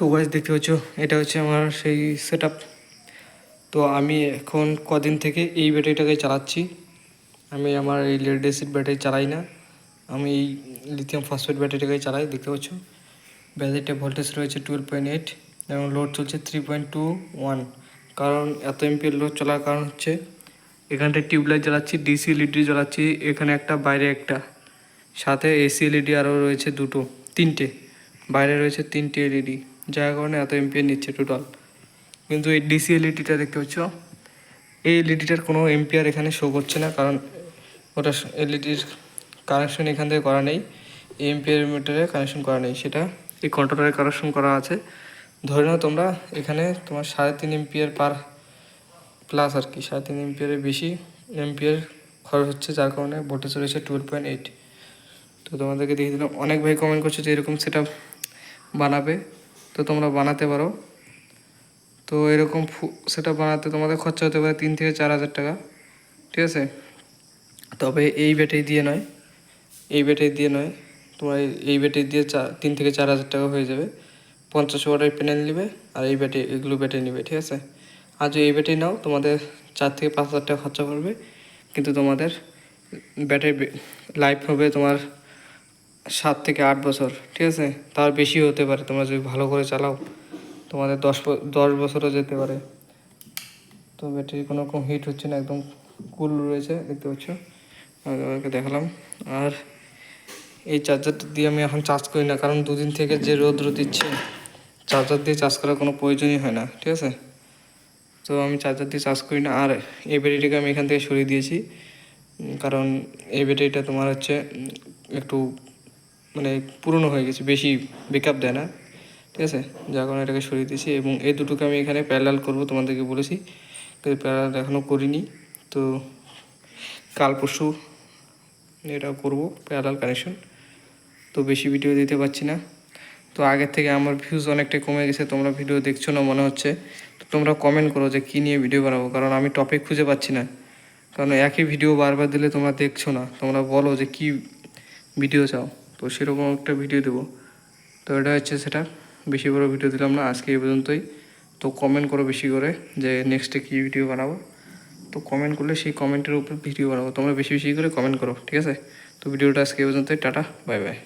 তো গাইজ দেখতে পাচ্ছ? এটা হচ্ছে আমার সেই সেট তো আমি এখন কদিন থেকে এই ব্যাটারিটাকে চালাচ্ছি। আমি আমার এই লেড অ্যাসিড ব্যাটারি চালাই না। আমি এই লিথিয়াম ফসফেট ব্যাটারিটাকে চালাই, দেখতে পাচ্ছ? ব্যাটারিটা ভোল্টেজ রয়েছে টুয়েলভ পয়েন্ট এইট এবং লোড চলছে থ্রি পয়েন্ট টু ওয়ান কারণ এত এমপিএর লোড চলার কারণ হচ্ছে, এখানটায় টিউবলাইট জ্বালাচ্ছি ডিসি এলইডি জ্বালাচ্ছি, এখানে একটা, বাইরে একটা। সাথে এসি এলইডি আরও রয়েছে দুটো, তিনটে। বাইরে রয়েছে তিনটে এলইডি যার কারণে এত এমপিএর নিচ্ছে টোটাল কিন্তু এই ডিসি এলইডিটা দেখতে পাচ্ছ, এই এলইডিটার কোনো এমপিআর এখানে শো করছে না, কারণ ওটা এলইডির কানেকশন এখান থেকে করা নেই এমপিআর মিটারে কানেকশন করা নেই। সেটা এই কন্ট্রোলারে কানেকশন করা আছে। ধরে নাও তোমরা, এখানে তোমার সাড়ে তিন এমপিআর পার প্লাস আর কি, সাড়ে তিন এমপিআরের বেশি এমপিআর খরচ হচ্ছে, যার কারণে ভোল্টেজ রয়েছে টুয়েলভ পয়েন্ট এইট তো তোমাদেরকে দেখিয়ে দিলাম, অনেক ভাই কমেন্ট করছে যে এরকম সেটা বানাবে। তো তোমরা বানাতে পারো। তো এরকম ফু, সেটা বানাতে তোমাদের খরচা হতে পারে তিন থেকে চার হাজার টাকা, ঠিক আছে? তবে এই ব্যাটারি দিয়ে নয়, এই ব্যাটারি দিয়ে নয়, তোমার এই- ব্যাটারি দিয়ে চা, তিন থেকে চার হাজার টাকা হয়ে যাবে। পঞ্চাশ ওয়াটের প্যানেল নেবে আর এই ব্যাটারি এগুলো ব্যাটারি নেবে, ঠিক আছে? আর যদি এই ব্যাটারি নাও, তোমাদের চার থেকে পাঁচ হাজার টাকা খরচা করবে কিন্তু তোমাদের ব্যাটারি লাইফ হবে তোমার সাত থেকে আট বছর, ঠিক আছে? তার বেশি হতে পারে, তোমরা যদি ভালো করে চালাও, তোমাদের দশ দশ বছরও যেতে পারে। তো ব্যাটারি কোনো রকম হিট হচ্ছে না, একদম কুল রয়েছে, দেখতে পাচ্ছ? তোমাদেরকে দেখালাম। আর এই চার্জারটা দিয়ে আমি এখন চার্জ করি না, কারণ দুদিন থেকে যে রোদ রোদ দিচ্ছে চার্জার দিয়ে চার্জ করার কোনো প্রয়োজনই হয় না, ঠিক আছে? তো আমি চার্জার দিয়ে চার্জ করি না, আর এই ব্যাটারিটাকে আমি এখান থেকে সরিয়ে দিয়েছি। কারণ এই ব্যাটারিটা তোমার হচ্ছে একটু মানে পুরনো হয়ে গেছে, বেশি বেকআপ দেয় না, ঠিক আছে? যার কারণে এটাকে সরিয়ে দিয়েছি এবং এই দুটোকে আমি এখানে প্যারালাল করব, তোমাদেরকে বলেছি। কিন্তু প্যারালাল এখনও করিনি, তো কাল পরশু এটাও করব প্যারালাল কানেকশন তো বেশি ভিডিও দিতে পারছি না। তো আগের থেকে আমার ভিউজ অনেকটাই কমে গেছে, তোমরা ভিডিও দেখছ না মনে হচ্ছে। তো তোমরা কমেন্ট করো যে কী নিয়ে ভিডিও বানাবো, কারণ আমি টপিক খুঁজে পাচ্ছি না। কারণ একই ভিডিও বারবার দিলে তোমরা দেখছ না, তোমরা বলো যে কী ভিডিও চাও। তো সেরকম একটা ভিডিও দেবো। তো এটা হচ্ছে সেটা বেশি বড় ভিডিও দিলাম না, আজকে এই পর্যন্তই। তো কমেন্ট করো বেশি করে যে নেক্সটে কী ভিডিও বানাবো। তো কমেন্ট করলে সেই কমেন্টের উপর ভিডিও বানাবো। তোমরা বেশি বেশি করে কমেন্ট করো, ঠিক আছে? তো ভিডিওটা আজকে এই পর্যন্তই। Tata bye bye